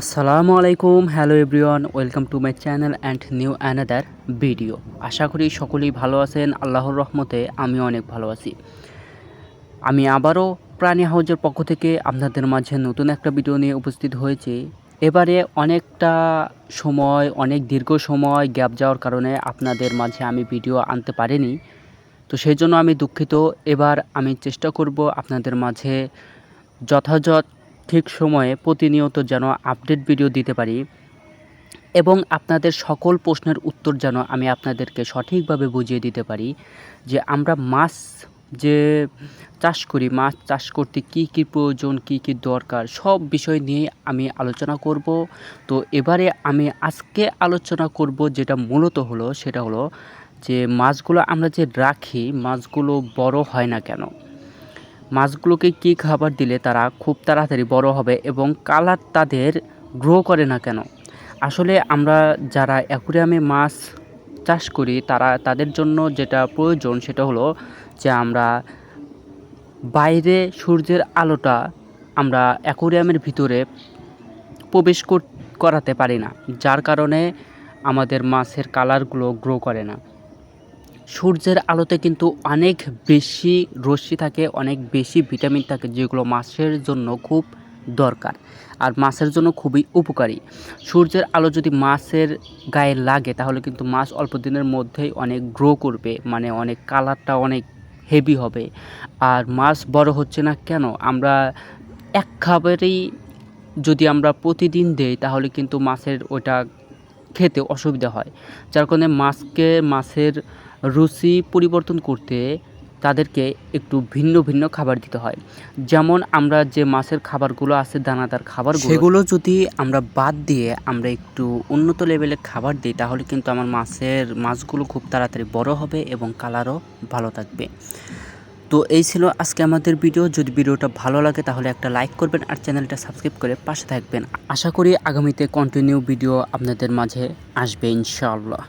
আসসালামু আলাইকুম, hello everyone, welcome to my channel and new another video. আশা করি সকলেই ভালো আছেন, আল্লাহর রহমতে আমি অনেক ভালো আছি। আমি আবারও প্রাণী হাউজের পক্ষ থেকে আপনাদের মাঝে নতুন একটা ভিডিও নিয়ে উপস্থিত হয়েছি। এবারে অনেকটা সময়, অনেক দীর্ঘ সময় গ্যাপ যাওয়ার কারণে আপনাদের মাঝে আমি ভিডিও আনতে পারিনি। তো সেই জন্য আমি দুঃখিত। এবার আমি চেষ্টা করব আপনাদের মাঝে যথাযথ ঠিক সময়ে প্রতিনিয়ত যেন আপডেট ভিডিও দিতে পারি এবং আপনাদের সকল প্রশ্নের উত্তর যেন আমি আপনাদেরকে সঠিকভাবে বুঝিয়ে দিতে পারি যে আমরা মাছ যে চাষ করি, মাছ চাষ করতে কি কি প্রয়োজন, কি কি দরকার, সব বিষয় নিয়ে আমি আলোচনা করব। তো এবারে আমি আজকে আলোচনা করব যেটা মূলত হলো, সেটা হলো যে মাছগুলো আমরা যে রাখি, মাছগুলো বড় হয় না কেন? মাছগুলোকে কী খাবার দিলে তারা খুব তাড়াতাড়ি বড় হবে এবং কালার তাদের গ্রো করে না কেন? আসলে আমরা যারা অ্যাকুরিয়ামে মাছ চাষ করি, তারা তাদের জন্য যেটা প্রয়োজন সেটা হলো যে আমরা বাইরে সূর্যের আলোটা আমরা অ্যাকুরিয়ামের ভিতরে প্রবেশ করাতে পারি না, যার কারণে আমাদের মাছের কালারগুলো গ্রো করে না। সূর্যের আলোতে কিন্তু অনেক বেশি রশ্মি থাকে, অনেক বেশি ভিটামিন থাকে, যেগুলো মাছের জন্য খুব দরকার আর মাছের জন্য খুবই উপকারী। সূর্যের আলো যদি মাছের গায়ে লাগে, তাহলে কিন্তু মাছ অল্প দিনের মধ্যেই অনেক গ্রো করবে মানে অনেক কালারটা অনেক হেভি হবে। আর মাছ বড় হচ্ছে না কেন? আমরা এক খাবারেই যদি আমরা প্রতিদিন দেই, তাহলে কিন্তু মাছের ওটা খেতে অসুবিধা হয়। যার কারণে মাছকে, মাছের রুচি পরিবর্তন করতে তাদেরকে একটু ভিন্ন ভিন্ন খাবার দিতে হয়। যেমন আমরা যে মাছের খাবারগুলো আছে, দানাদার খাবার সেগুলো যদি আমরা বাদ দিয়ে আমরা একটু উন্নত লেভেলের খাবার দিই, তাহলে কিন্তু আমার মাছের মাছগুলো খুব তাড়াতাড়ি বড় হবে এবং কালারও ভালো থাকবে। তো এই ছিল আজকে আমাদের ভিডিও। যদি ভিডিওটা ভালো লাগে, তাহলে একটা লাইক করবেন আর চ্যানেলটা সাবস্ক্রাইব করে পাশে থাকবেন। আশা করি আগামীতে কন্টিনিউ ভিডিও আপনাদের মাঝে আসবে ইনশাআল্লাহ।